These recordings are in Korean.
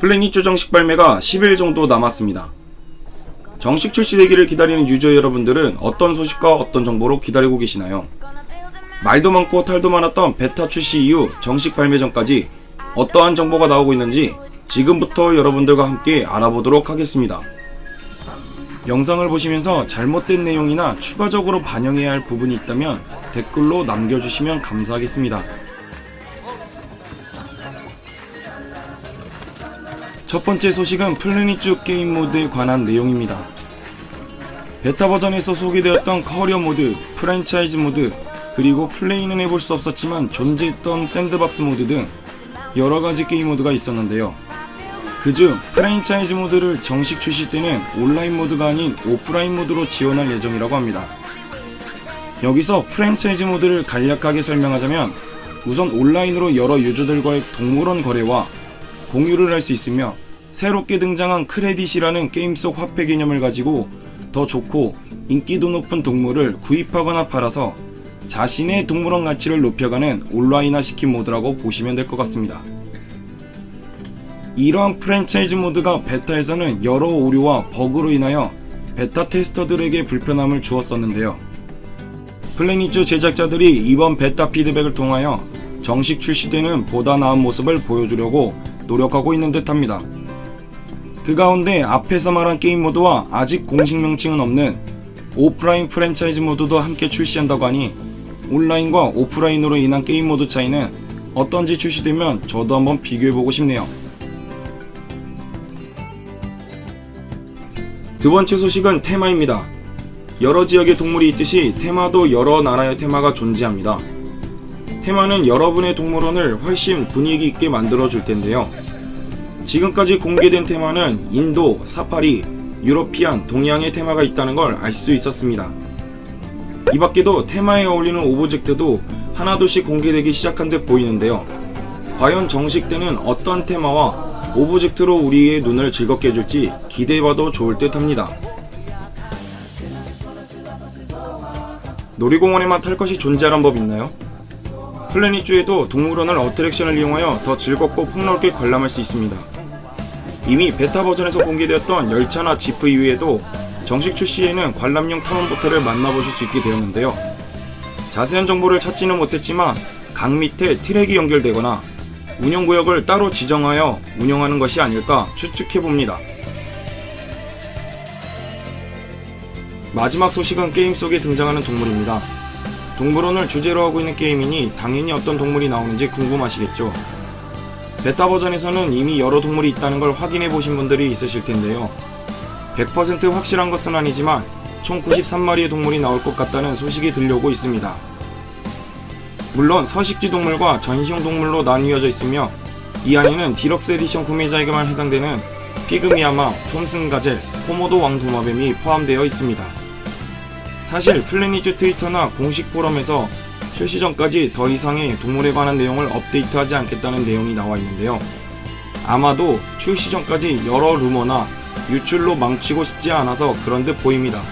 플래닛 정식 발매가 10일 정도 남았습니다. 정식 출시되기를 기다리는 유저 여러분들은 어떤 소식과 어떤 정보로 기다리고 계시나요? 말도 많고 탈도 많았던 베타 출시 이후 정식 발매 전까지 어떠한 정보가 나오고 있는지 지금부터 여러분들과 함께 알아보도록 하겠습니다. 영상을 보시면서 잘못된 내용이나 추가적으로 반영해야 할 부분이 있다면 댓글로 남겨주시면 감사하겠습니다. 첫 번째 소식은 플래닛즈 게임 모드에 관한 내용입니다. 베타 버전에서 소개되었던 커리어 모드, 프랜차이즈 모드, 그리고 플레이는 해볼 수 없었지만 존재했던 샌드박스 모드 등 여러 가지 게임 모드가 있었는데요. 그중 프랜차이즈 모드를 정식 출시 때는 온라인 모드가 아닌 오프라인 모드로 지원할 예정이라고 합니다. 여기서 프랜차이즈 모드를 간략하게 설명하자면 우선 온라인으로 여러 유저들과의 동물원 거래와 공유를 할 수 있으며 새롭게 등장한 크레딧이라는 게임 속 화폐 개념을 가지고 더 좋고 인기도 높은 동물을 구입하거나 팔아서 자신의 동물원 가치를 높여가는 온라인화 시킨 모드라고 보시면 될 것 같습니다. 이러한 프랜차이즈 모드가 베타에서는 여러 오류와 버그로 인하여 베타 테스터들에게 불편함을 주었었는데요. 플래닛즈 제작자들이 이번 베타 피드백을 통하여 정식 출시되는 보다 나은 모습을 보여주려고 노력하고 있는 듯합니다. 그 가운데 앞에서 말한 게임 모드와 아직 공식 명칭은 없는 오프라인 프랜차이즈 모드도 함께 출시한다고 하니 온라인과 오프라인으로 인한 게임 모드 차이는 어떤지 출시되면 저도 한번 비교해보고 싶네요. 두 번째 소식은 테마입니다. 여러 지역의 동물이 있듯이 테마도 여러 나라의 테마가 존재합니다. 테마는 여러분의 동물원을 훨씬 분위기 있게 만들어 줄 텐데요. 지금까지 공개된 테마는 인도, 사파리, 유러피안, 동양의 테마가 있다는 걸 알 수 있었습니다. 이 밖에도 테마에 어울리는 오브젝트도 하나둘씩 공개되기 시작한 듯 보이는데요. 과연 정식 때는 어떤 테마와 오브젝트로 우리의 눈을 즐겁게 해줄지 기대해봐도 좋을 듯 합니다. 놀이공원에만 탈 것이 존재하는 법 있나요? 플래닛 주에도 동물원을 어트랙션을 이용하여 더 즐겁고 폭넓게 관람할 수 있습니다. 이미 베타 버전에서 공개되었던 열차나 지프 이외에도 정식 출시에는 관람용 탐험보트를 만나보실 수 있게 되었는데요. 자세한 정보를 찾지는 못했지만 강 밑에 트랙이 연결되거나 운영구역을 따로 지정하여 운영하는 것이 아닐까 추측해봅니다. 마지막 소식은 게임 속에 등장하는 동물입니다. 동물원을 주제로 하고 있는 게임이니 당연히 어떤 동물이 나오는지 궁금하시겠죠. 베타 버전에서는 이미 여러 동물이 있다는 걸 확인해 보신 분들이 있으실 텐데요. 100% 확실한 것은 아니지만 총 93마리의 동물이 나올 것 같다는 소식이 들려오고 있습니다. 물론 서식지 동물과 전시용 동물로 나뉘어져 있으며 이 안에는 디럭스 에디션 구매자에게만 해당되는 피그미아마, 톰슨 가젤, 코모도 왕도마뱀이 포함되어 있습니다. 사실 플래닛즈 트위터나 공식 포럼에서 출시 전까지 더 이상의 동물에 관한 내용을 업데이트하지 않겠다는 내용이 나와 있는데요. 아마도 출시 전까지 여러 루머나 유출로 망치고 싶지 않아서 그런 듯 보입니다.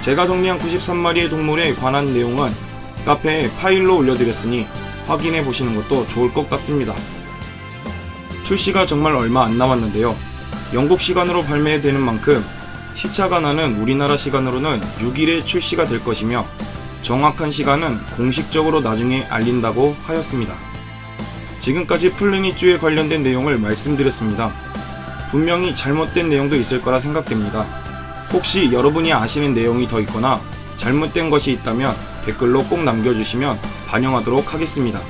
제가 정리한 93마리의 동물에 관한 내용은 카페에 파일로 올려드렸으니 확인해 보시는 것도 좋을 것 같습니다. 출시가 정말 얼마 안 남았는데요. 영국 시간으로 발매되는 만큼 시차 가 나는 우리나라 시간으로는 6일에 출시가 될 것이며 정확한 시간은 공식적으로 나중에 알린다고 하였습니다. 지금까지 플래닛주에 관련된 내용을 말씀드렸습니다. 분명히 잘못된 내용도 있을 거라 생각됩니다. 혹시 여러분이 아시는 내용이 더 있거나 잘못된 것이 있다면 댓글로 꼭 남겨주시면 반영하도록 하겠습니다.